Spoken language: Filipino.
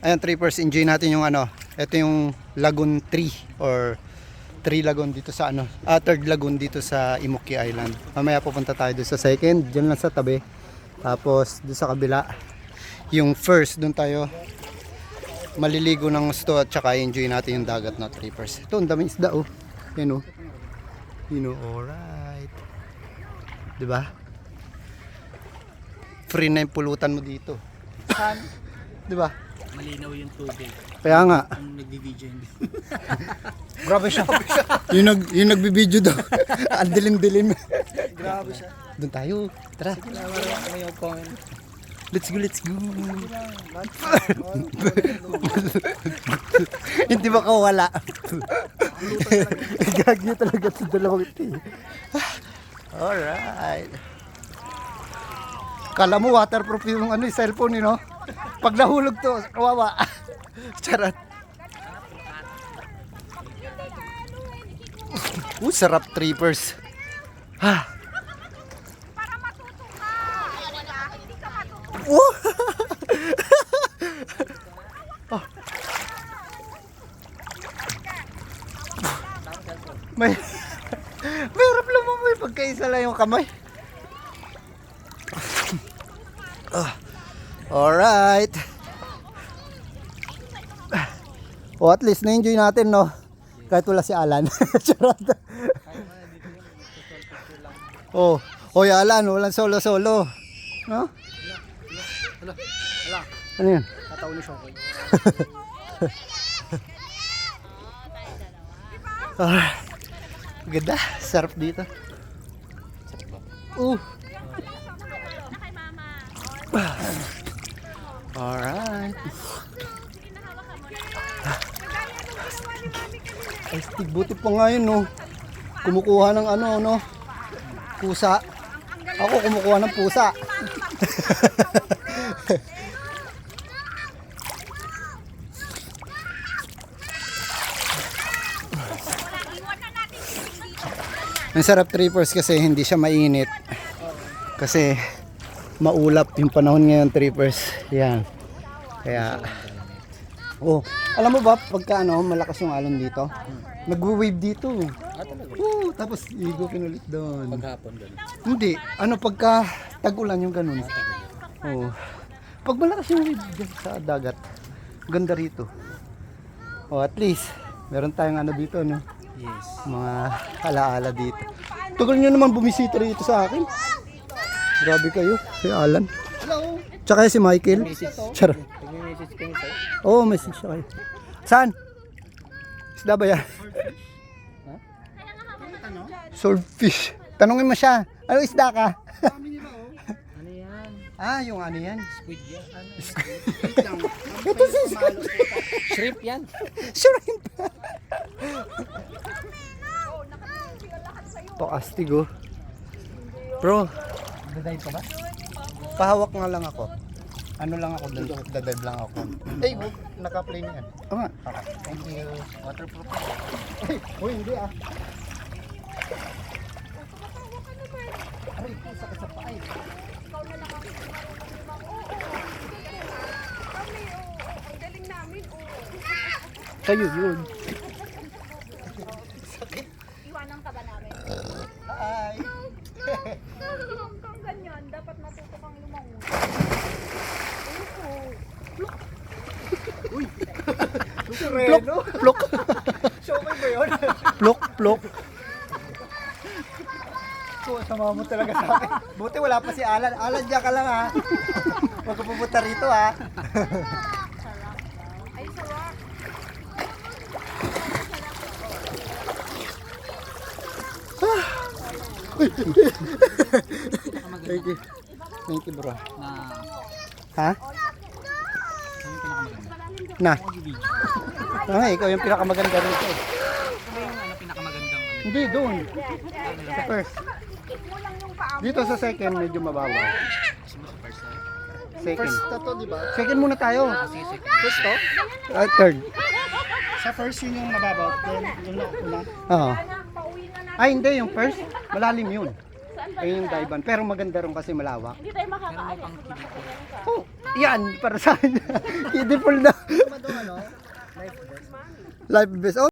Ayan, trippers, enjoy natin yung ano. Ito yung Lagoon 3 or 3 lagoon dito sa ano, ah, third lagoon dito sa Imuki Island. Mamaya pupunta tayo doon sa second, dyan lang sa tabi. Tapos doon sa kabila, yung first, doon tayo maliligo ng gusto at saka enjoy natin yung dagat na trippers. Ito, ang daming isda oh. Yan oh. Yun oh, alright. Diba? Free na yung pulutan mo dito. Diba? Malinaw yung tubig. Kaya nga. Ang nagbibideo yun. Grabe siya. yung, nag, yung nagbibideo daw. Ang dilim-dilim. Grabe siya. Doon tayo. Tara. May comment. Let's go, let's go. Hindi ba kawala? Gagyo talaga sa dalawang ito. eh. Alright. Kala mo waterproof yung ano, yung cellphone, you know? Pag nahulog to, kawawa. Charot. Uh, sarap trippers. Ha. Para matuto ka. Hindi ka. May Mahirap lumamoy pagkaisa lang yung kamay. Ah. Alright. O at least na-enjoy natin no. Kahit wala si Alan. Charot. oh, Hoy Alan, walang solo-solo. No? Hala, hala. Ano yan? Tatawa ni Shokoy. Ganda. Sarap dito. Uh. Na kay mama. Alright. Ay, stig. Buti pa nga yun, no. Kumukuha ng ano, no. Pusa. Ako kumukuha ng pusa. Ang sarap trippers kasi hindi siya mainit. Kasi maulap yung panahon ngayon trippers. Yan. Kaya Oh, alam mo ba pagka ano, malakas yung alon dito? Nagwo-wave dito. Ah, talaga? Oo, tapos igupin ulit doon. Paghapon gano'n. Hindi, ano pagka tag-ulan yung ganun. Oo. Pag malakas yung wave dyan sa dagat, ganda rito. Oh, at least meron tayong ano dito, no? Yes. mga alaala dito. Tagal nyo naman bumisita rito sa akin. Grabe kayo, si Alan. Tsaka si Michael. Char. Nagme-message kami sa'yo. Oo, oh, message siya kayo. Saan? Isda ba yan? Swordfish. Tanungin mo siya. Ano isda ka? Ano yan? ah, yung ano yan? Squid yan? Ano? Ito si Shrimp yan? Shrimp. To astig oh. Bro, dadive ka ba? Pahawak nga lang ako. Ano lang ako, dad- dadive lang ako. Eh, oh, naka-play na yan. Oo nga. Okay, thank you. Waterproof. Eh, oh, hindi ah. Po, sakit sa paa eh. Ikaw na lang oo. Kayo yun. Iwanan ka ba namin? Hi. Plok, plok. Shokoy ba yun? Plok, plok. So, sama mo talaga sa akin. Buti wala pa si Alan. Alan, diyan ka lang ha. Huwag ka pupunta rito ha. Ay, sarap. Thank you. Thank you bro. Na, Ha? ano? Na. Ah, ikaw yung pinakamaganda rito. Ano yung ano, pinakamagandang ano? Hindi, doon. Sa first. Dito sa second, medyo mababaw. Sa first na? Second. to, di ba? Second muna tayo. First to? Ah, third. Sa first yun yung mababaw. Then, yung na una. Oo. Sana, pauwi na natin. Ay, hindi. Yung first, malalim yun. Saan ba Ayun yung yun, ah? dive Pero maganda rin kasi malawak. Hindi tayo makakaalis. Oh, yan para sa akin. Kiddie pool na. Life vest. Life vest. Oh,